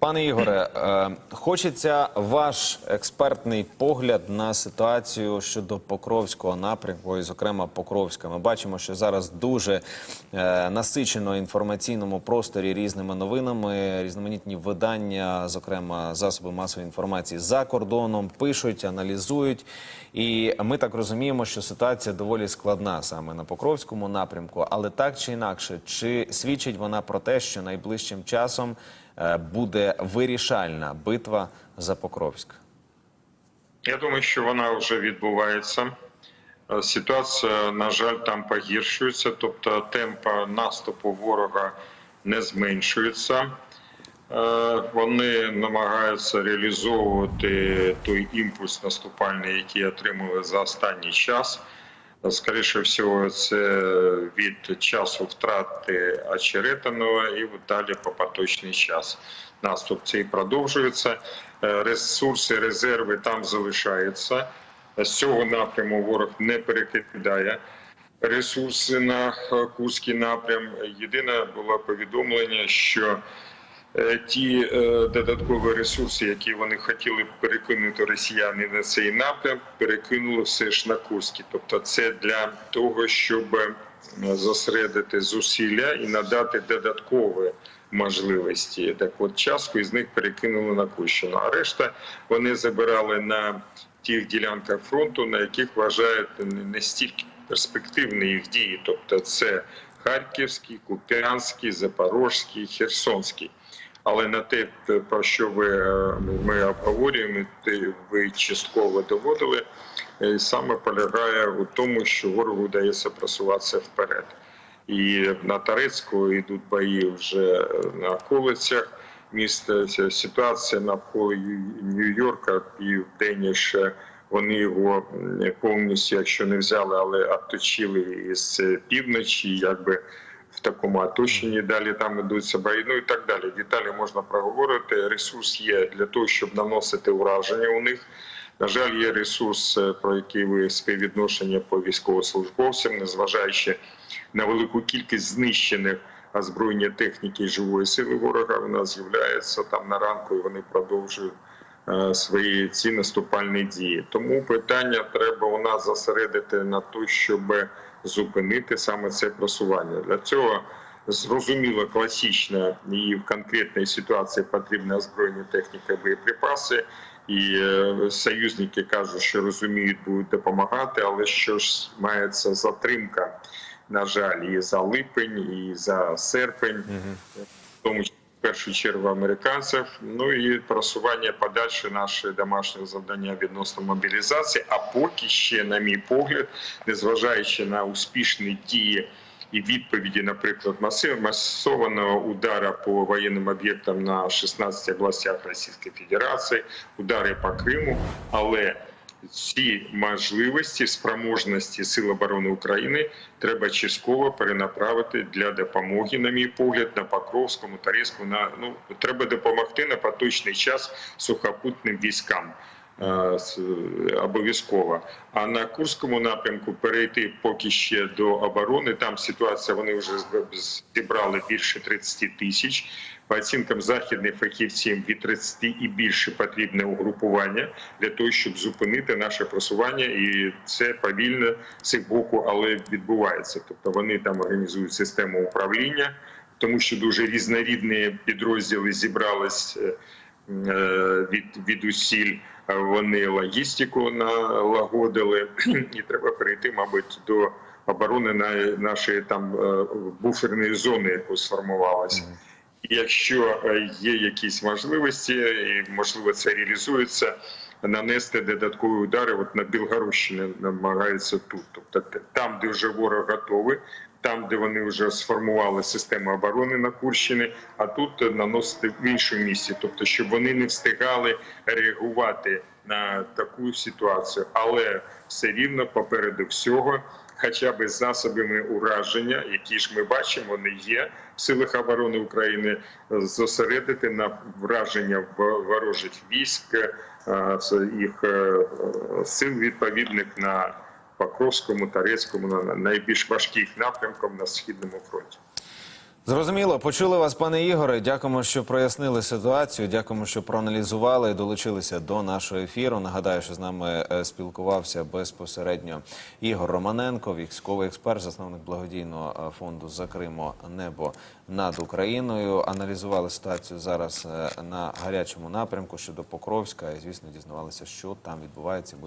Пане Ігоре, е, хочеться ваш експертний погляд на ситуацію щодо Покровського напрямку, і, зокрема, Покровська. Ми бачимо, що зараз дуже е, насичено інформаційному просторі різними новинами, різноманітні видання, зокрема засоби масової інформації за кордоном, пишуть, аналізують. І ми так розуміємо, що ситуація доволі складна саме на Покровському напрямку, але так чи інакше, чи свідчить вона про те, що найближчим часом буде вирішальна битва за Покровськ? Я думаю, що вона вже відбувається. Е, Ситуація, на жаль, там погіршується, тобто темп наступу ворога не зменшується. Е, Вони намагаються реалізовувати той імпульс наступальний, який отримали за останній час. Скоріше всього, це від часу втрати очеретиного і далі по поточний час. Наступ цей продовжується. Е, Ресурси, резерви там залишаються. З цього напряму ворог не перекидає ресурси на Курський напрям. Єдине було повідомлення, що ті е, додаткові ресурси, які вони хотіли перекинути росіяни на цей напрям, перекинули все ж на Курський. Тобто, це для того, щоб е, зосередити зусилля і надати додаткові можливості. Так от частку із них перекинули на Курщину. А решта вони забирали на тих ділянках фронту, на яких вважають не стільки перспективні їх дії, тобто це Харківський, Куп'янський, Запорожський, Херсонський. Але на те, про що ви е, ми обговорюємо, те ви частково доводили, е, саме полягає у тому, що ворогу вдається просуватися вперед. І на Тарецьку йдуть бої вже на околицях міста. Ситуація навколо Нью-Йорка південніше. Вони його повністю, якщо не взяли, але оточили із півночі, якби в такому оточенні. Далі там ідуться бої, ну і так далі. Деталі можна проговорити. Ресурс є для того, щоб наносити ураження у них. На жаль, є ресурс, е, про який ви співвідношення по військовослужбовцям, незважаючи на велику кількість знищених озброєння техніки живої сили ворога. Вона з'являється там на ранку, і вони продовжують свої ці наступальні дії. Тому питання треба у нас зосередити на те, щоб зупинити саме це просування. Для цього зрозуміло класично і в конкретній ситуації потрібна озброєння техніка, боєприпаси. І е, союзники кажуть, що розуміють, будуть допомагати, але що ж мається затримка, на жаль, і за липень, і за серпень, в тому числі першу чергу американців. Ну і просування подальше наше домашнє завдання відносно мобілізації. А поки ще, на мій погляд, незважаючи на успішні дії. І відповіді, наприклад, масованого удара по воєнним об'єктам на 16 областях Російської Федерації, удари по Криму, але ці можливості, спроможності Сил оборони України треба частково перенаправити для допомоги, на мій погляд, на Покровському, Тарецькому. На ну треба допомогти на поточний час сухопутним військам. Е, Обов'язково. А на Курському напрямку перейти поки ще до оборони. Там ситуація вони вже зібрали більше 30 тисяч. По оцінкам західних фахівців від 30 і більше потрібне угрупування для того, щоб зупинити наше просування, і це повільно з їх боку, але відбувається. Тобто вони там організують систему управління, тому що дуже різнорідні підрозділи зібрались е, від, від усіль. Е, Вони логістику налагодили, і треба перейти, мабуть, до оборони на нашої там е, буферної зони, яку сформувалася. І Якщо е, є якісь можливості, і можливо це реалізується, нанести додаткові удари. От на Білгородщині намагаються тут, тобто там, де вже ворог готовий, там, де вони вже сформували систему оборони на Курщині, а тут наносити в іншому місці, тобто, щоб вони не встигали реагувати на таку ситуацію, але все рівно попереду всього. Хоча б засобами ураження, які ж ми бачимо, вони є в силах оборони України, зосередити на враження ворожих військ, їх е, сил відповідних на Покровському, Тарецькому, на найбільш важких напрямках на східному фронті. Зрозуміло, почули вас, пане Ігоре. Дякуємо, що прояснили ситуацію. Дякуємо, що проаналізували і долучилися до нашого ефіру. Нагадаю, що з нами е, спілкувався безпосередньо Ігор Романенко, військовий експерт, засновник благодійного е, фонду Закримо небо над Україною. Аналізували ситуацію зараз е, на гарячому напрямку щодо Покровська. І звісно, дізнавалися, що там відбувається.